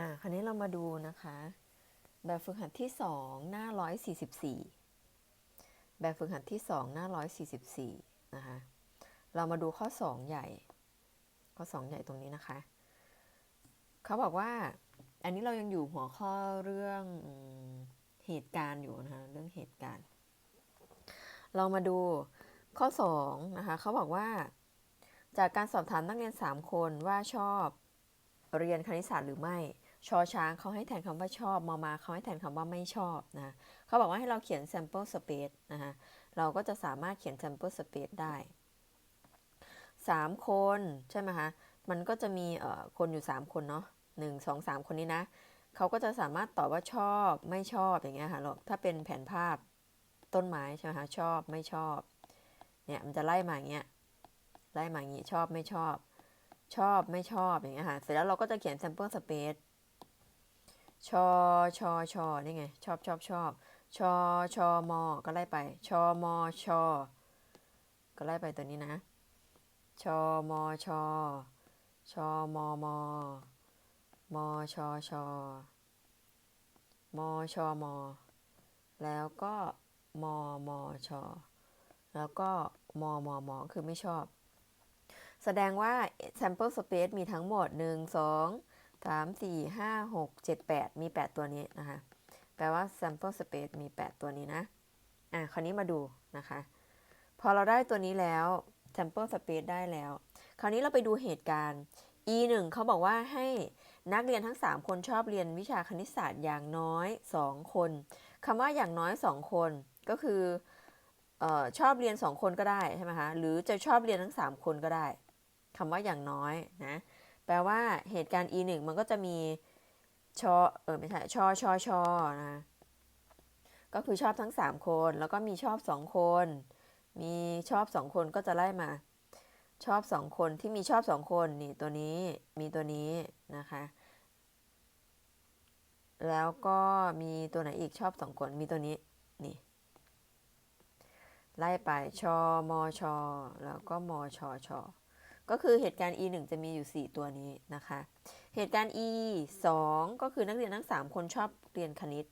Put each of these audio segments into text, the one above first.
อ่า คราวนี้เรามาดูนะคะ แบบฝึกหัดที่ 2 หน้า 144 แบบฝึกหัดที่ 2 หน้า 144 นะคะ เรามาดูข้อ 2 ใหญ่ ข้อ 2 ใหญ่ตรงนี้นะคะ เขาบอกว่า อันนี้เรายังอยู่หัวข้อเรื่องเหตุการณ์อยู่นะคะ เรื่องเหตุการณ์ เรามาดูข้อ 2 นะคะ เขาบอกว่า จากการสอบถามนักเรียน 3 คนว่าชอบเรียนคณิตศาสตร์หรือไม่ ชอช้างเขาให้แทนคำว่าชอบมอมาเขาให้แทนคำว่าไม่ชอบนะเขาบอกว่าให้เราเขียน sample space นะคะเราก็จะสามารถเขียน sample space ได้ 3 คนใช่ไหมคะ มันก็จะมีเอ่อคนอยู่ 3 คนเนาะหนึ่งสองสามคนนี้นะ เขาก็จะสามารถตอบว่าชอบไม่ชอบอย่างเงี้ยค่ะถ้าเป็นแผนภาพต้นไม้ใช่ไหมคะชอบไม่ชอบ เนี่ยมันจะไล่มาอย่างเงี้ยไล่มาอย่างงี้ชอบไม่ชอบ ชอบไม่ชอบอย่างเงี้ยค่ะ เสร็จแล้วเราก็จะเขียน sample space ชอชอชอนี่ไง ชอบชอบชอบชอชอมอก็ไล่ไป ชอมอชอ ก็ไล่ไปตัวนี้นะ ชอมอชอ ชอมอมอมอชอชอมอชอมอ แล้วก็มอมอชอ แล้วก็มอมอมอคือไม่ชอบ แสดงว่า sample space มีทั้งหมด 1 2 3 4 5 6 7 8มี8ตัวนี้นะคะ แปลว่า sample space มี8ตัวนี้นะ อะคราวนี้มาดูนะคะ พอเราได้ตัวนี้แล้ว sample space ได้แล้ว คราวนี้เราไปดูเหตุการณ์ e 1เขาบอกว่าให้นักเรียนทั้ง 3 คนชอบเรียนวิชาคณิตศาสตร์อย่างน้อย 2 คนคำว่าอย่างน้อย 2 คนก็คือออชอบเรียน 2 คนก็ได้ใช่ไหมคะหรือจะชอบเรียนทั้ง 3 คนก็ได้คำว่าอย่างน้อยนะ แปลว่าเหตุการณ์ e 1มันก็จะมีชอเออไม่ใช่ชอชอชอนะก็คือชอบทั้ง 3 คน แล้วก็มีชอบ 2 คน มีชอบ 2 คนก็จะไล่มา ชอบ 2 คนที่มีชอบ 2 คนนี่ตัวนี้มีตัวนี้นะคะ แล้วก็มีตัวไหนอีกชอบ 2 คนมีตัวนี้นี่ไล่ไปชอมอชอแล้วก็มอชอชอ ก็คือเหตุการณ์ e 1จะมีอยู่ 4 ตัวนี้นะคะ เหตุการณ์ e 2ก็คือนักเรียนทั้ง 3 คนชอบเรียนคณิต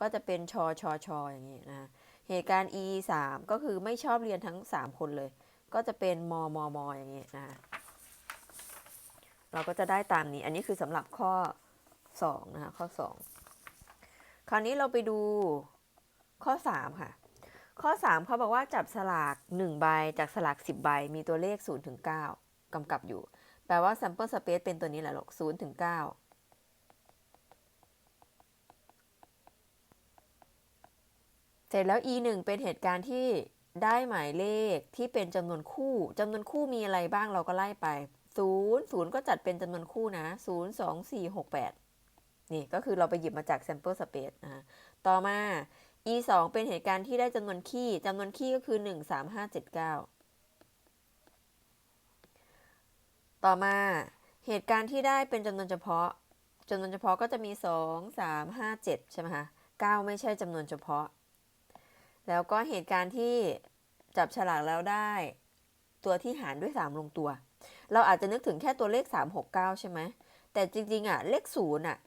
ก็จะเป็นชอชอชออย่างนี้นะเหตุการณ์ e 3ก็คือไม่ชอบเรียนทั้ง 3 คนเลย ก็จะเป็นมมมอย่างนี้นะเราก็จะได้ตามนี้ อันนี้คือสำหรับข้อ2นะคะข้อ 2 คราวนี้เราไปดูข้อ 3 ค่ะ ข้อ 3เขาบอกว่าจับสลาก 1 ใบจากสลาก 10 ใบ มีตัวเลข0ถึง9 กำกับอยู่ แปลว่า sample space เป็นตัวนี้แหละลูก0ถึง9เสร็จแล้ว e 1เป็นเหตุการณ์ที่ได้หมายเลขที่เป็นจำนวนคู่จำนวนคู่มีอะไรบ้างเราก็ไล่ไป 0 0 ก็จัดเป็นจำนวนคู่นะ 0 2 4 6 8 นี่ก็คือเราไปหยิบมาจาก sample space นะต่อมา e 2เป็นเหตุการณ์ที่ได้จำนวนคี่จำนวนคี่ก็คือ 1 3 5 7 9 ต่อมาเหตุการณ์ที่ได้เป็นจำนวนเฉพาะจำนวนเฉพาะก็จะมี 2 3 5 7 ใช่ไหมคะ9ไม่ใช่จำนวนเฉพาะ แล้วก็เหตุการณ์ที่จับฉลากแล้วได้ ตัวที่หารด้วย 3 ลงตัว เราอาจจะนึกถึงแค่ตัวเลข 3 6 9 ใช่ไหม แต่จริงๆอะเลข0อะ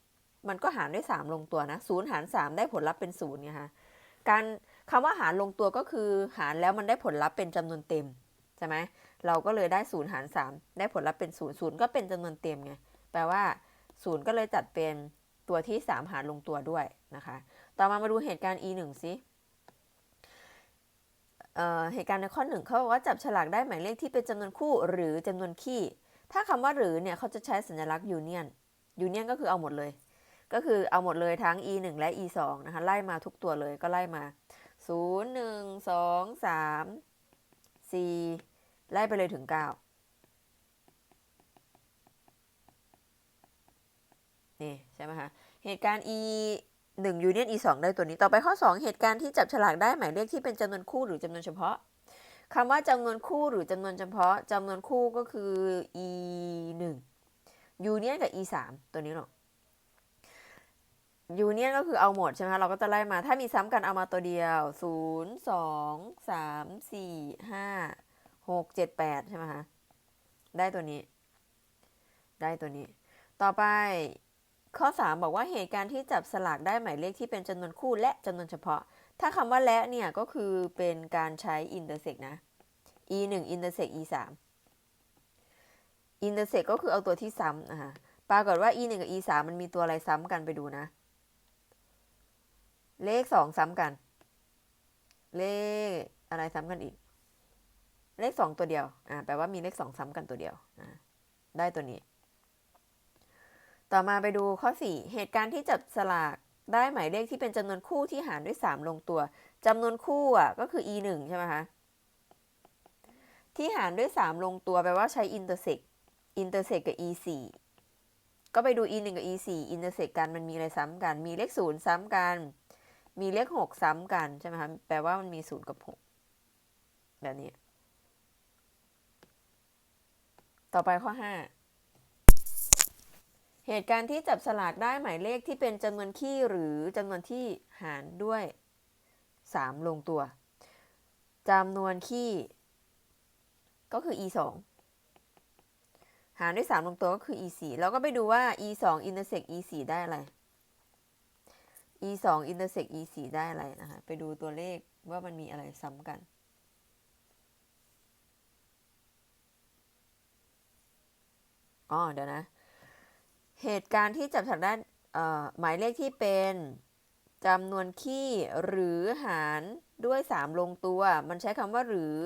มันก็หารด้วย 3 ลงตัวนะ0หาร 3 ได้ผลลัพธ์เป็น0ไงคะการคำว่าหารลงตัวก็คือหารแล้วมันได้ผลลัพธ์เป็นจำนวนเต็ม ใช่ไหมเราก็เลยได้0หาร 3 ได้ผลลัพธ์เป็น 0 0 ก็เป็นจำนวนเต็มไง แปลว่า 0 ก็เลยจัดเป็นตัวที่ 3 หารลงตัวด้วยนะคะ ต่อมามาดูเหตุการณ์ e 1สิเเหตุการณ์ในข้อหนึ่งเขาบอกว่าจับฉลากได้หมายเลขที่เป็นจำนวนคู่หรือจำนวนคี่ ถ้าคำว่าหรือเนี่ยเขาจะใช้สัญลักษณ์ยูเนียนยูเนียนก็คือเอาหมดเลย ก็คือเอาหมดเลยทั้ง e 1และ e 2นะคะ ไล่มาทุกตัวเลยก็ไล่มา 0 1 2 3 4 ไล่ไปเลยถึง 9 นี่ ใช่ไหมคะ เหตุการณ์ e 1 union e 2ได้ตัวนี้ ต่อไปข้อ 2 เหตุการณ์ที่จับฉลากได้หมายเลขที่เป็นจำนวนคู่หรือจำนวนเฉพาะคำว่าจำนวนคู่หรือจำนวนเฉพาะจำนวนคู่ก็คือ e 1 union กับ e 3ตัวนี้หรอกยูเนียนก็คือเอาหมดใช่ไหมคะเราก็จะไล่มา ถ้ามีซ้ำกันเอามาตัวเดียว 0 2 3 4 5 6 7 8ใช่ไหมคะได้ตัวนี้ ได้ตัวนี้ ต่อไปข้อ 3 บอกว่าเหตุการณ์ที่จับสลากได้หมายเลขที่เป็นจำนวนคู่และจำนวนเฉพาะ ถ้าคำว่าและเนี่ยก็คือเป็นการใช้ intersect นะ e 1 intersect e 3 intersect ก็คือเอาตัวที่ซ้ำนะคะปรากฏว่า e 1กับ e 3มันมีตัวอะไรซ้ำกันไปดูนะ เลข 2 ซ้ำกัน เลขอะไรซ้ำกันอีก เลข2ตัวเดียว อ่า แปลว่ามีเลข2ซ้ำกันตัวเดียว อ่า ได้ตัวนี้ ต่อมาไปดูข้อ 4 เหตุการณ์ที่จับสลากได้หมายเลขที่เป็นจำนวนคู่ที่หารด้วย 3 ลงตัวจำนวนคู่อะก็คือ e 1ใช่ไหมคะ ที่หารด้วย 3 ลงตัวแปลว่าใช้ intersect intersect กับ e 4ก็ไปดู e 1กับ e 4 intersect กันมันมีอะไรซ้ำกัน มีเลข 0 ซ้ำกัน มีเลข 6 ซ้ำกันใช่ไหมคะ แปลว่ามันมี 0 กับ 6 แบบนี้ ต่อไปข้อ 5 เหตุการณ์ที่จับสลากได้หมายเลขที่เป็นจำนวนคี่หรือจำนวนที่หารด้วย 3 ลงตัวจำนวนคี่ ก็คือ e 2หารด้วย 3 ลงตัวก็คือ e 4แล้วก็ไปดูว่า e 2 intersect e 4ได้อะไร e 2 intersect e 4ได้อะไรนะคะ ไปดูตัวเลขว่ามันมีอะไรซ้ำกัน อ๋อเดี๋ยวนะ เหตุการณ์ที่จับฉลากได้หมายเลขที่เป็นจำนวนคี่หรือหารด้วย 3 ลงตัว มันใช้คำว่าหรือ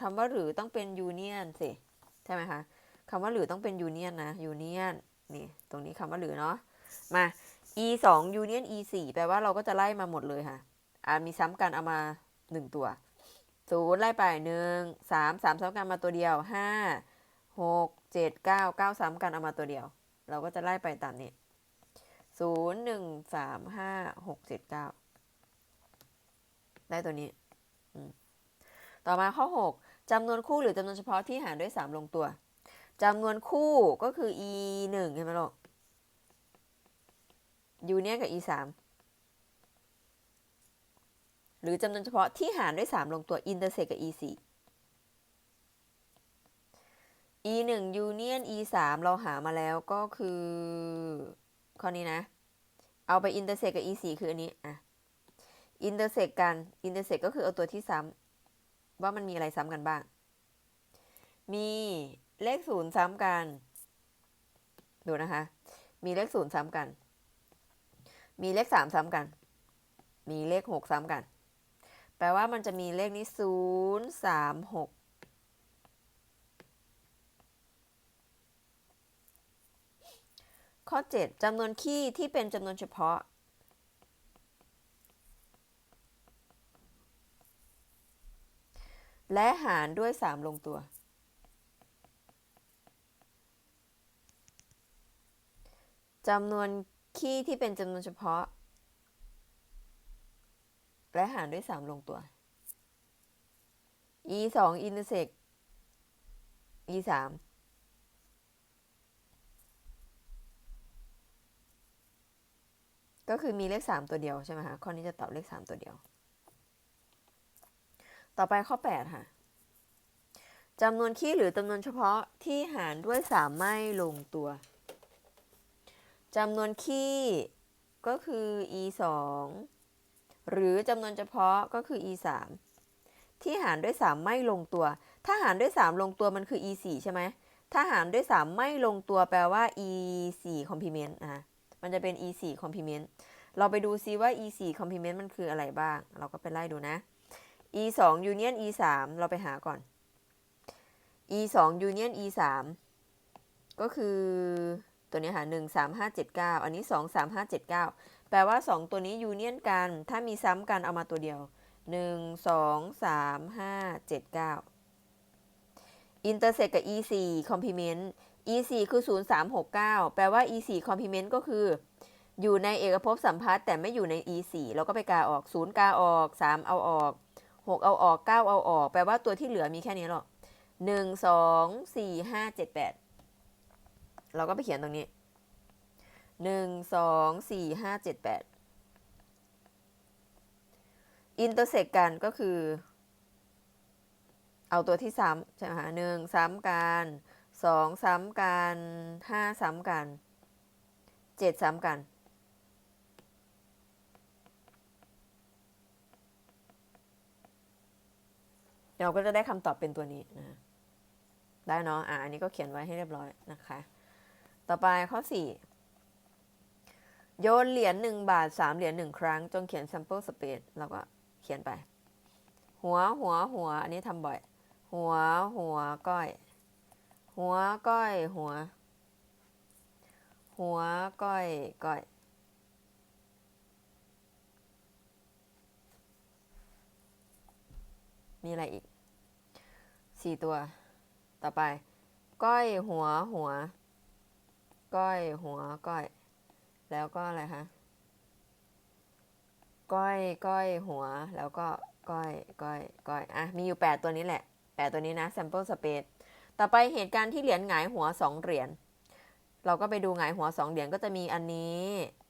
คำว่าหรือต้องเป็นยูเนียนสิใช่ไหมคะคำว่าหรือต้องเป็นยูเนียนนะยูเนียนนี่ตรงนี้คำว่าหรือเนาะมา e 2 union e 4แปลว่าเราก็จะไล่มาหมดเลยค่ะอ่ามีซ้ำกันเอามา 1 ตัวศูนย์ไล่ไปหนึ่งสามสามซ้ำกันมาตัวเดียวห้า หกเจ็ดเก้าเก้าซ้ำกันเอามาตัวเดียว เราก็จะไล่ไปตามนี้ศูนย์หนึ่งสามห้าหกเจ็ดเก้าได้ตัวนี้ ต่อมาข้อ6จำนวนคู่หรือจำนวนเฉพาะที่หารด้วย3ลงตัวจำนวนคู่ก็คือ e 1ใช่ไหมลูกยูเนียนกับ e 3หรือจำนวนเฉพาะที่หารด้วย3ลงตัว intersect กับ e 4 e 1 union e 3เราหามาแล้วก็คือข้อนี้นะ เอาไป intersect กับ e 4คืออันนี้อะ intersect กัน intersect ก็คือเอาตัวที่ซ้ำว่ามันมีอะไรซ้ำกันบ้าง มีเลขศูนย์ซ้ำกัน ดูนะคะ มีเลขศูนย์ซ้ำกัน มีเลขสามซ้ำกัน มีเลขหกซ้ำกัน แปลว่ามันจะมีเลขนี้ศูนย์สามหก ข้อ 7จำนวนคี่ที่เป็นจำนวนเฉพาะ และหารด้วย 3 ลงตัว จำนวนคี่ที่เป็นจำนวนเฉพาะ และหารด้วย 3 ลงตัว e 2 intersect e 3 ก็คือมีเลข 3 ตัวเดียวใช่ไหมคะข้อนี้จะตอบเลข 3 ตัวเดียว ต่อไปข้อ 8 ค่ะจำนวนคี่หรือจำนวนเฉพาะที่หารด้วย 3 ไม่ลงตัวจำนวนคี่ก็คือ e 2หรือจำนวนเฉพาะก็คือ e 3ที่หารด้วย 3 ไม่ลงตัว ถ้าหารด้วย 3 ลงตัวมันคือ e 4ใช่ไหมถ้าหารด้วย 3 ไม่ลงตัวแปลว่า e 4 complement นะคะ มันจะเป็น e 4 complement เราไปดูซิว่า e 4 complement มันคืออะไรบ้าง เราก็ไปไล่ดูนะ e 2 union e 3 เราไปหาก่อน e 2 union e 3 ก็คือตัวนี้ค่ะ1 3 5 7 9 อันนี้ 2 3 5 7 9 แปลว่า 2 ตัวนี้ยูเนียนกัน ถ้ามีซ้ำกันเอามาตัวเดียว 1 2 3 5 7 9 intersect กับ e 4 complement e 4คือ 0 3 6 9 แปลว่า e 4 complement ก็คือ อยู่ในเอกภพสัมพัทธ์แต่ไม่อยู่ใน e 4เราก็ไปกาออก 0 กาออก 3 เอาออก 6 เอาออก 9 เอาออก แปลว่าตัวที่เหลือมีแค่นี้หรอก1 2 4 5 7 8 เราก็ไปเขียนตรงนี้ 1 2 4 5 7 8 intersect กันก็คือ เอาตัวที่ซ้ำใช่ไหมคะหนึ่งซ้ำกัน สองซ้ำกันห้าซ้ำกันจ็ดซ้ำกันเราก็จะได้คำตอบเป็นตัวนี้นะ ได้เนาะ อะ อันนี้ก็เขียนไว้ให้เรียบร้อยนะคะ ต่อไปข้อ 4 โยนเหรียญหนึ่งบาทสามเหรียญหนึ่งครั้ง จงเขียน sample space เราก็เขียนไป หัวหัวหัว อันนี้ทำบ่อย หัวหัวก้อย หัวก้อยหัว หัวก้อยก้อยมีอะไรอีกสี่ตัว ต่อไป ก้อยหัวหัว ก้อยหัวก้อย แล้วก็อะไรคะก้อยก้อยหัว แล้วก็ก้อยก้อยก้อยอะ มีอยู่8ตัวนี้แหละ8ตัวนี้นะ sample space ต่อไปเหตุการณ์ที่เหรียญหงายหัว2เหรียญ เราก็ไปดูหงายหัว2เหรียญก็จะมีอันนี้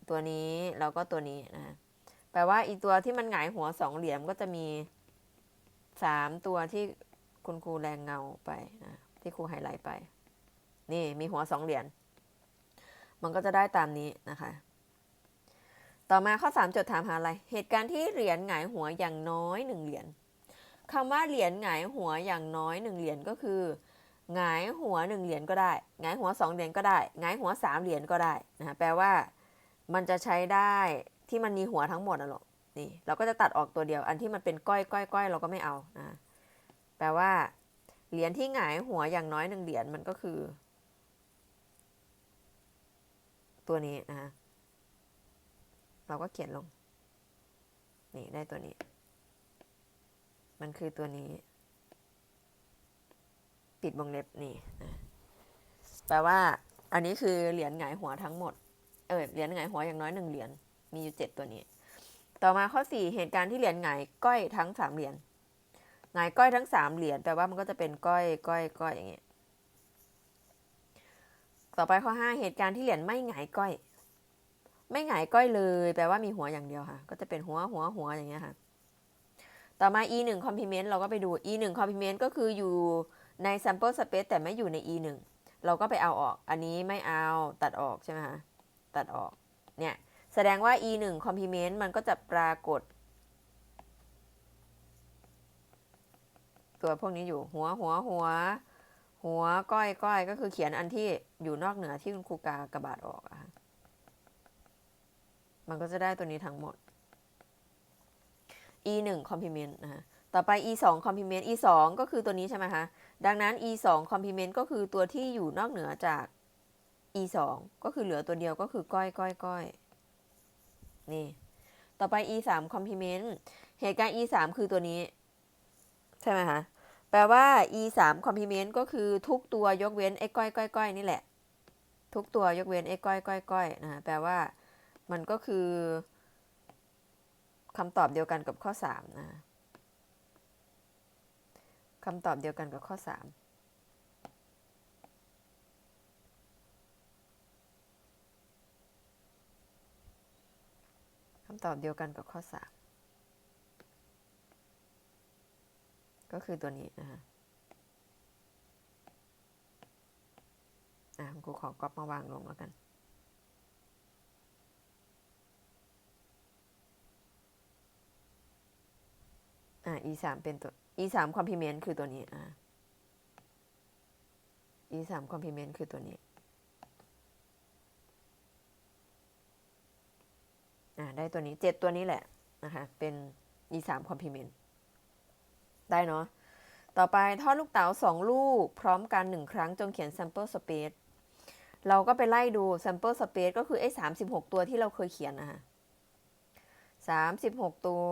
ตัวนี้แล้วก็ตัวนี้นะแปลว่าอีตัวที่มันหงายหัว2เหรียญก็จะมี3ตัวที่คุณครูแรงเงาไปนะที่ครูไฮไลท์ไป นี่มีหัว2เหรียญ มันก็จะได้ตามนี้นะคะ ต่อมาข้อ 3 จดถามหาอะไร เหตุการณ์ที่เหรียญหงายหัวอย่างน้อย1เหรียญคำว่าเหรียญหงายหัวอย่างน้อย1เหรียญก็คือ หงายหัว1เหรียญก็ได้หงายหัว2เหรียญก็ได้หงายหัว3เหรียญก็ได้นะคะแปลว่า มันจะใช้ได้ที่มันมีหัวทั้งหมดนะหรอกนี่เราก็จะตัดออกตัวเดียว อันที่มันเป็นก้อยก้อยก้อยเราก็ไม่เอานะแปลว่า เหรียญที่หงายหัวอย่างน้อยหนึ่งเหรียญมันก็คือ ตัวนี้นะคะเราก็เขียนลง นี่ได้ตัวนี้ มันคือตัวนี้ ปิดวงเล็บนี่แปลว่า อันนี้คือเหรียญหงายหัวทั้งหมด เออเหรียญหงายหัวอย่างน้อยหนึ่งเหรียญมีอยู่เจ็ดตัวนี้ ต่อมาข้อสี่เหตุการณ์ที่เหรียญหงายก้อยทั้งสามเหรียญหงายก้อยทั้งสามเหรียญแปลว่ามันก็จะเป็นก้อยก้อยก้อยอย่างเงี้ยต่อไปข้อห้าเหตุการณ์ที่เหรียญไม่หงายก้อย ไม่หงายก้อยเลย แปลว่ามีหัวอย่างเดียวค่ะ ก็จะเป็นหัวหัวหัวอย่างเงี้ยค่ะ ต่อมา e 1 complement เราก็ไปดู e 1 complement ก็คืออยู่ ใน sample space แต่ไม่อยู่ใน e 1เราก็ไปเอาออก อันนี้ไม่เอาตัดออกใช่ไหมคะตัดออก เนี่ย แสดงว่า e 1 complement มันก็จะปรากฏ ตัวพวกนี้อยู่หัวหัวหัว หัวก้อยก้อยก็คือเขียนอันที่อยู่นอกเหนือที่คุณครูกากระบาดออกอะค่ะมันก็จะได้ตัวนี้ทั้งหมด e 1 complement นะคะต่อไป e 2 complement e 2ก็คือตัวนี้ใช่ไหมคะ ดังนั้น e 2 complement ก็คือตัวที่อยู่นอกเหนือจาก e 2ก็คือเหลือตัวเดียวก็คือก้อยก้อยก้อยนี่ ต่อไป e 3 complement เหตุการณ์ e 3คือตัวนี้ ใช่ไหมคะแปลว่า e 3 complement ก็คือทุกตัวยกเว้นไอ้ก้อยก้อยก้อยนี่แหละ ทุกตัวยกเว้นไอ้ก้อยก้อยก้อยนะคะแปลว่ามันก็คือคำตอบเดียวกันกับข้อ 3 นะ คำตอบเดียวกันกับข้อ 3คำตอบเดียวกันกับข้อ 3 ก็คือตัวนี้นะคะอะกูขอก๊อปมาวางลงแล้วกัน อ่า e สามเป็นตัว e สาม complement คือตัวนี้อ่า e สาม complement คือตัวนี้อ่าได้ตัวนี้เจ็ดตัวนี้แหละนะคะ เป็น e สาม complement ได้เนาะต่อไปทอดลูกเต๋าสองลูก พร้อมกันหนึ่งครั้งจงเขียน sample space เราก็ไปไล่ดู sample space ก็คือไอ้สามสิบหกตัวที่เราเคยเขียนนะคะ สามสิบหกตัว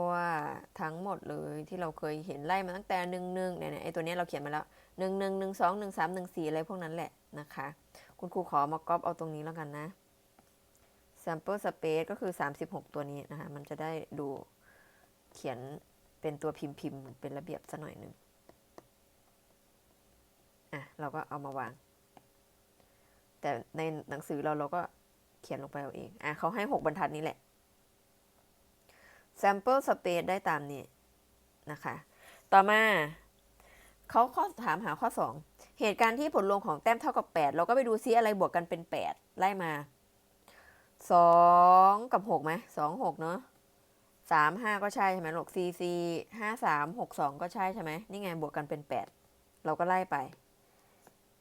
ทั้งหมดเลยที่เราเคยเห็นไล่มาตั้งแต่หนึ่งหนึ่งเนี่ยไอตัวนี้เราเขียนมาแล้วหนึ่งหนึ่งหนึ่งสองหนึ่งสามหนึ่งสี่อะไรพวกนั้นแหละนะคะ คุณครูขอมาก๊อปเอาตรงนี้แล้วกันนะ sample space ก็คือ 36 ตัวนี้นะคะ มันจะได้ดูเขียนเป็นตัวพิมพ์พิมพ์เป็นระเบียบสักหน่อยหนึ่งอะ เราก็เอามาวาง แต่ในหนังสือเราเราก็เขียนลงไปเอาเอง อะเขาให้ 6 บรรทัดนี้แหละ sample space ได้ตามนี้นะคะ ต่อมาเขาข้อถามหาข้อ 2 เหตุการณ์ที่ผลรวมของแต้มเท่ากับ 8 เราก็ไปดูซิอะไรบวกกันเป็น 8 ไล่มาสองกับหกไหมสองหกเนาะสามห้าก็ใช่ใช่ไหมลูกสี่สี่ห้าสามหกสองก็ใช่ใช่ไหมนี่ไงบวกกันเป็นแปดเราก็ไล่ไป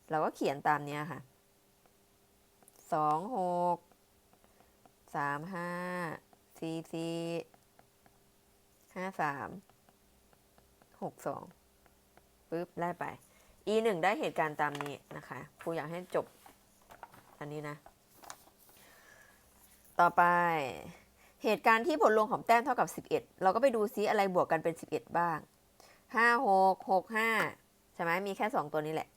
เราก็เขียนตามนี้ค่ะสองหกสามห้าสี่สี่ ห้าสามหกสองปึ๊บไล่ไป e หนึ่งได้เหตุการณ์ตามนี้นะคะครูอยากให้จบ อันนี้นะ ต่อไปเหตุการณ์ที่ผลรวมของแต้มเท่ากับ 11 เราก็ไปดูซิอะไรบวกกันเป็น 11 บ้าง 5 6 6 5 ใช่ไหมมีแค่ 2 ตัวนี้แหละ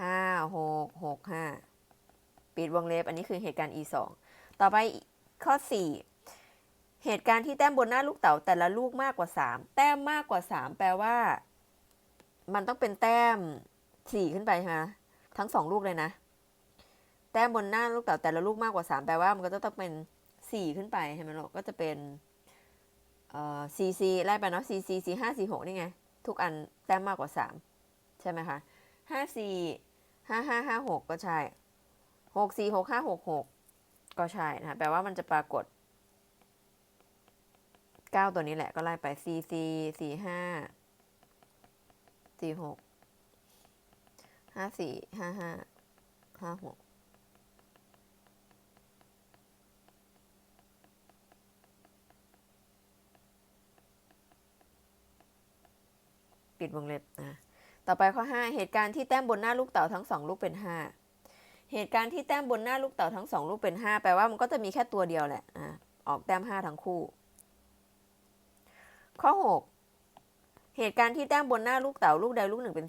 5 6 6 5 ปิดวงเล็บ อันนี้คือเหตุการณ์ e 2ต่อไปข้อ 4 เหตุการณ์ที่แต้มบนหน้าลูกเต๋าแต่ละลูกมากกว่า 3 แต้มมากกว่า 3 แปลว่า มันต้องเป็นแต้ม4ขึ้นไปใช่ไหมทั้ง 2 ลูกเลยนะ แต้มบนหน้าลูกเต๋าแต่ละลูกมากกว่า 3 แปลว่ามันก็จะต้องเป็น 4 ขึ้นไปใช่ไหมลูกก็จะเป็นเอ่อ cc ไล่ไปเนาะ cc c 5 c 6นี่ไง ทุกอันแต้มมากกว่า 3 ใช่ไหมคะ5 4 5 5 5 6ก็ใช่6 4 6 5 6 6ก็ใช่นะแปลว่ามันจะปรากฏ 9ตัวนี้แหละก็ไล่ไป cc 4 5 4 6 5 4 5 5 5 6ปิดวงเล็บนะต่อไปข้อ 5 เหตุการณ์ที่แต้มบนหน้าลูกเต๋าทั้ง 2 ลูกเป็น 5 เหตุการณ์ที่แต้มบนหน้าลูกเต๋าทั้ง 2 ลูกเป็น 5 แปลว่ามันก็จะมีแค่ตัวเดียวแหละอะออกแต้ม 5 ทั้งคู่ ข้อ 6 เหตุการณ์ที่แต้มบนหน้าลูกเต๋าลูกใดลูกหนึ่งเป็น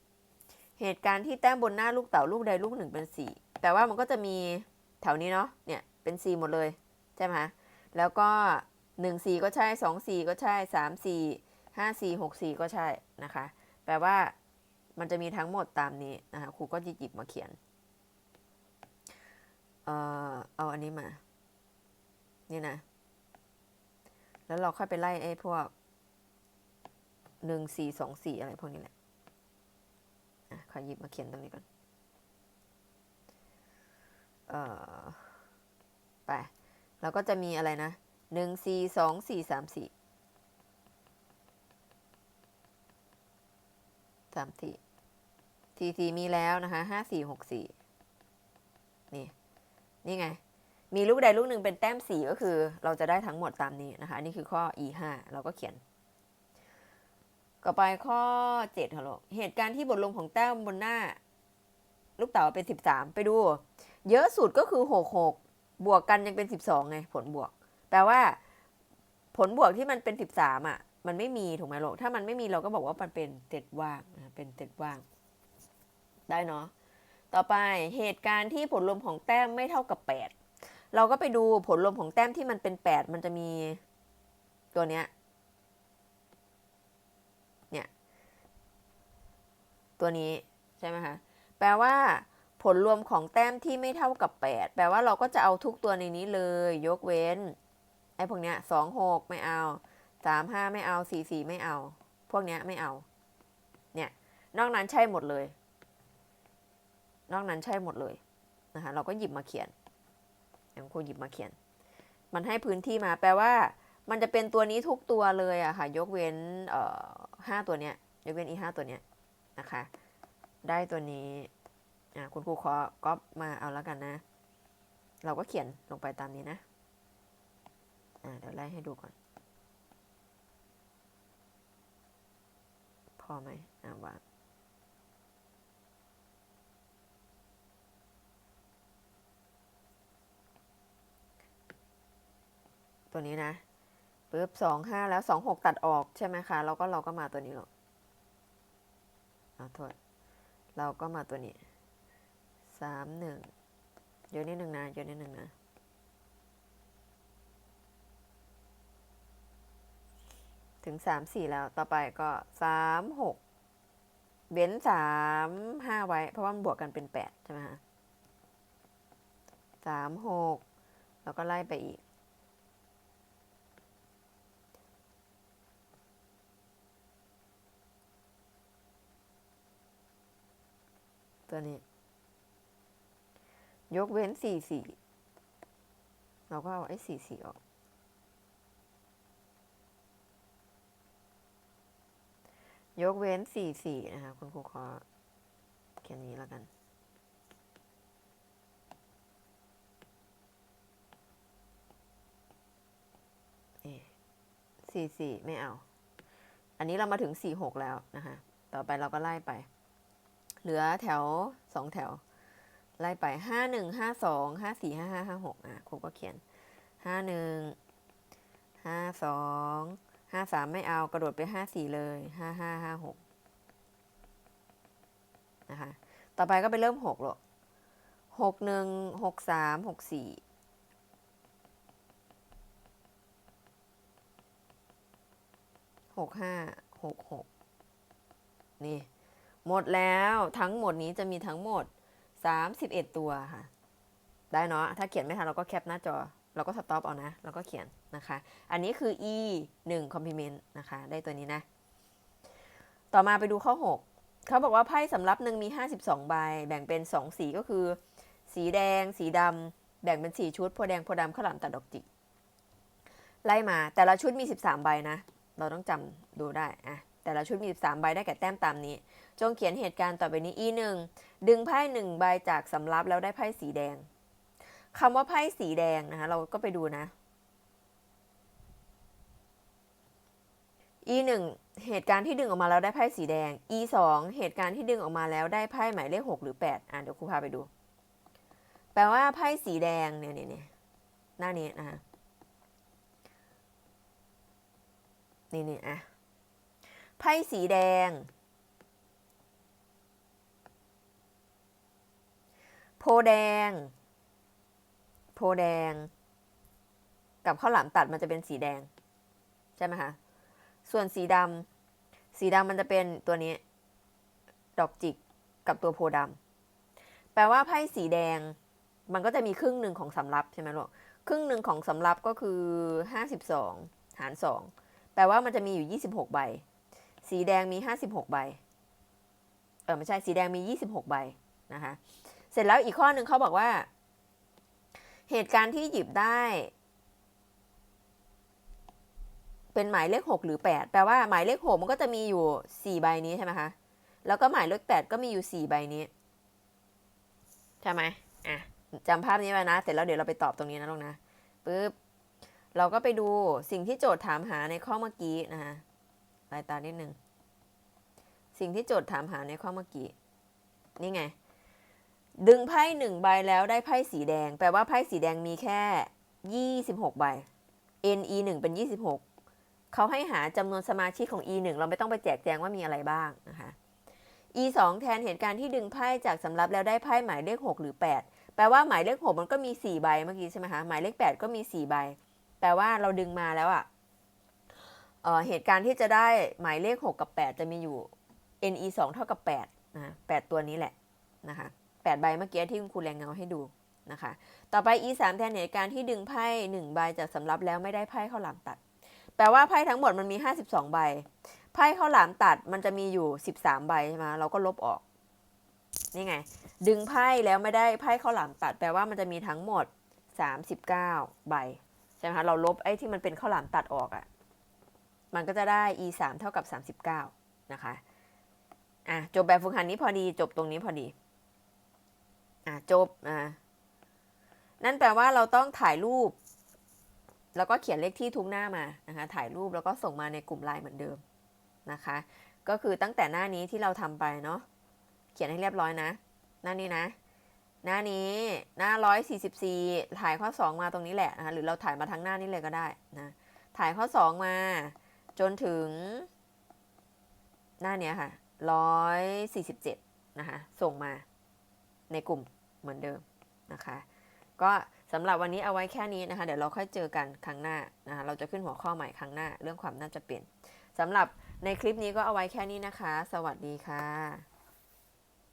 4เหตุการณ์ที่แต้มบนหน้าลูกเต๋าลูกใดลูกหนึ่งเป็น4แต่ว่ามันก็จะมีแถวนี้เนาะเนี่ยเป็น4หมดเลยใช่ไหมคะแล้วก็1 4ก็ใช่2 4ก็ใช่3 4ห้าสี่หกสี่ก็ใช่นะคะ แปลว่ามันจะมีทั้งหมดตามนี้นะคะครูก็จะหยิบมาเขียน เอ่อเอาอันนี้มา นี่นะ แล้วเราค่อยไปไล่ไอ้พวกหนึ่งสี่สองสี่อะไรพวกนี้แหละอะขอหยิบมาเขียนตรงนี้ก่อน เอ่อ ไป เราก็จะมีอะไรนะหนึ่งสี่สองสี่สามสี่สามสี่สี่สี่มีแล้วนะคะห้าสี่หกสี่นี่ นี่ไง มีลูกใดลูกหนึ่งเป็นแต้มสีก็คือ เราจะได้ทั้งหมดตามนี้นะคะนนี้คือข้อ e ห้าเราก็เขียนต่อไปข้อเจ็ดค่ะลูกเหตุการณ์ที่บทลงของแต้มบนหน้า ลูกเต๋าเป็นสิบสามไปดู เยอะสุดก็คือหกหกบวกกันยังเป็นสิบสองไง ผลบวก แปลว่า ผลบวกที่มันเป็นสิบสามอะ มันไม่มีถูกไหมลูกถ้ามันไม่มีเราก็บอกว่ามันเป็นเต็ดว่างเป็นเต็ดว่าง ได้เนาะต่อไปเหตุการณ์ที่ผลรวมของแต้มไม่เท่ากับ 8 เราก็ไปดูผลรวมของแต้มที่มันเป็น 8 มันจะมีตัวเนี้ย เนี่ย ตัวนี้ใช่ไหมคะ แปลว่า ผลรวมของแต้มที่ไม่เท่ากับ 8 แปลว่าเราก็จะเอาทุกตัวในนี้เลย ยกเว้น ไอ้พวกเนี้ยสองหกไม่เอาสามห้าไม่เอาสี่สี่ไม่เอา พวกเนี้ยไม่เอา เนี่ย นอกนั้นใช่หมดเลย นอกนั้นใช่หมดเลยนะคะ เราก็หยิบมาเขียน อย่างครูหยิบมาเขียน มันให้พื้นที่มาแปลว่า มันจะเป็นตัวนี้ทุกตัวเลยอะค่ะ ยกเว้นเอ่อห้าตัวเนี้ย ยกเว้นอีห้าตัวเนี้ยนะคะ ได้ตัวนี้อะคุณครูขอก๊อปมาเอาแล้วกันนะ เราก็เขียนลงไปตามนี้นะอ่าเดี๋ยวไล่ให้ดูก่อน พอไหมอ่าวาง ตัวนี้นะปึ๊บสองห้าแล้วสองหกตัดออกใช่ไหมคะแล้วก็เราก็มาตัวนี้หรอกเอาโทษเราก็มาตัวนี้สามหนึ่งเยอะนิดหนึ่งนะเยอะนิดหนึ่งนะถึงสามสี่แล้วต่อไปก็สามหกเบ้นสามห้าไว้ เพราะว่ามันบวกกันเป็นแปดใช่ไหมคะสามหกแล้วก็ไล่ไปอีก ตัวนี้ ยกเว้นสี่สี่เราก็เอาไอ้สี่สี่ออก ยกเว้นสี่สี่นะคะ คุณครูขอเขียนนี้แล้วกันสี่สี่ไม่เอา อันนี้เรามาถึงสี่หกแล้วนะคะ ต่อไปเราก็ไล่ไป เหลือแถวสองแถว ไล่ไปห้าหนึ่งห้าสองห้าสี่ห้าห้าห้าหกอะครูก็เขียนห้าหนึ่งห้าสองห้าสามไม่เอากระโดดไปห้าสี่เลยห้าห้าห้าหกนะคะ ต่อไปก็ไปเริ่มหกหรอกหกหนึ่งหกสามหกสี่หกห้าหกหกนี่ หมดแล้วทั้งหมดนี้จะมีทั้งหมด 31 ตัวค่ะ ได้เนาะถ้าเขียนไม่ทันเราก็แคปหน้าจอ เราก็สต็อปเอานะเราก็เขียนนะคะ อันนี้คือ e 1 complement นะคะ ได้ตัวนี้นะ ต่อมาไปดูข้อ 6 เขาบอกว่าไพ่สำรับหนึ่งมี 52 ใบ แบ่งเป็น 2 สีก็คือ สีแดง สีดำแบ่งเป็น 4 ชุดโพแดงโพดำข้าวหลามตัดดอกจิกไล่มาแต่ละชุดมี 13 ใบนะ เราต้องจำดูได้อะ แต่ละชุดมี 13 ใบได้แก่แต้มตามนี้ จงเขียนเหตุการณ์ต่อไปนี้ e 1 ดึงไพ่หนึ่งใบจากสำรับแล้วได้ไพ่สีแดงคำว่าไพ่สีแดงนะคะเราก็ไปดูนะ e 1 เหตุการณ์ที่ดึงออกมาแล้วได้ไพ่สีแดง e 2 เหตุการณ์ที่ดึงออกมาแล้วได้ไพ่หมายเลข6หรือ 8 อะเดี๋ยวครูพาไปดู แปลว่าไพ่สีแดงเนี่ยเนี่ยเนี่ยหน้านี้นะคะนี่นี่อะ ไพ่สีแดง โพแดง โพแดง กับข้าวหลามตัดมันจะเป็นสีแดง ใช่ไหมคะ ส่วนสีดำสีดำมันจะเป็นตัวนี้ ดอกจิกกับตัวโพดำแปลว่าไพ่สีแดง มันก็จะมีครึ่งหนึ่งของสำรับใช่ไหมลูกครึ่งหนึ่งของสำรับก็คือห้าสิบสองหารสองแปลว่ามันจะมีอยู่ยี่สิบหกใบ สีแดงมีห้าสิบหกใบ เออไม่ใช่สีแดงมียี่สิบหกใบนะคะ เสร็จแล้วอีกข้อหนึ่งเขาบอกว่า เหตุการณ์ที่หยิบได้ เป็นหมายเลขหกหรือแปดแปลว่าหมายเลขหกมันก็จะมีอยู่สี่ใบนี้ใช่ไหมคะ แล้วก็หมายเลขแปดก็มีอยู่สี่ใบนี้ ใช่ไหมอะจำภาพนี้ไว้นะ เสร็จแล้วเดี๋ยวเราไปตอบตรงนี้นะลูกนะปึ๊บเราก็ไปดูสิ่งที่โจทย์ถามหาในข้อเมื่อกี้นะคะ ลายตานิดนึง สิ่งที่โจทย์ถามหาในข้อเมื่อกี้ นี่ไง ดึงไพ่หนึ่งใบแล้วได้ไพ่สีแดง แปลว่าไพ่สีแดงมีแค่ยี่สิบหกใบ n e หนึ่งเป็นยี่สิบหกเขาให้หาจำนวนสมาชิกของ e หนึ่งเราไม่ต้องไปแจกแจงว่ามีอะไรบ้างนะคะ e สองแทนเหตุการณ์ที่ดึงไพ่จากสำรับแล้วได้ไพ่หมายเลขหกหรือแปดแปลว่าหมายเลขหกมันก็มีสี่ใบเมื่อกี้ใช่ไหมคะ หมายเลขแปดก็มีสี่ใบ แปลว่าเราดึงมาแล้วอะเอ่อ เหตุการณ์ที่จะได้หมายเลข 6 กับ 8 จะมีอยู่ ne 2 เท่ากับ8นะ8ตัวนี้แหละนะคะ8ใบเมื่อกี้ที่คุณครูแรงเงาให้ดูนะคะ ต่อไป e 3แทนเหตุการณ์ที่ดึงไพ่1ใบจากสำรับแล้วไม่ได้ไพ่ข้าวหลามตัด แปลว่าไพ่ทั้งหมดมันมี 52 ใบ ไพ่ข้าวหลามตัดมันจะมีอยู่ 13 ใบใช่ไหมเราก็ลบออก นี่ไง ดึงไพ่แล้วไม่ได้ไพ่ข้าวหลามตัด แปลว่ามันจะมีทั้งหมด 39 ใบใช่ไหมคะ เราลบไอ้ที่มันเป็นข้าวหลามตัดออกอะ่ะ มันก็จะได้ e 3เท่ากับ 39 นะคะ อะ จบแบบฝึกหัดนี้พอดี จบตรงนี้พอดี อะ จบ อะ นั่นแปลว่าเราต้องถ่ายรูป แล้วก็เขียนเลขที่ทุกหน้ามา นะคะ ถ่ายรูปแล้วก็ส่งมาในกลุ่มไลน์เหมือนเดิม นะคะ ก็คือตั้งแต่หน้านี้ที่เราทำไปเนาะ เขียนให้เรียบร้อยนะ หน้านี้นะ หน้านี้ หน้า 144 ถ่ายข้อ 2 มาตรงนี้แหละนะคะ หรือเราถ่ายมาทั้งหน้านี้เลยก็ได้นะ ถ่ายข้อ 2 มา จนถึง หน้าเนี้ยค่ะ147นะคะส่งมาในกลุ่มเหมือนเดิมนะคะ ก็สำหรับวันนี้เอาไว้แค่นี้นะคะ เดี๋ยวเราค่อยเจอกันครั้งหน้านะคะ เราจะขึ้นหัวข้อใหม่ครั้งหน้า เรื่องความน่าจะเปลี่ยนสำหรับในคลิปนี้ก็เอาไว้แค่นี้นะคะ สวัสดีค่ะ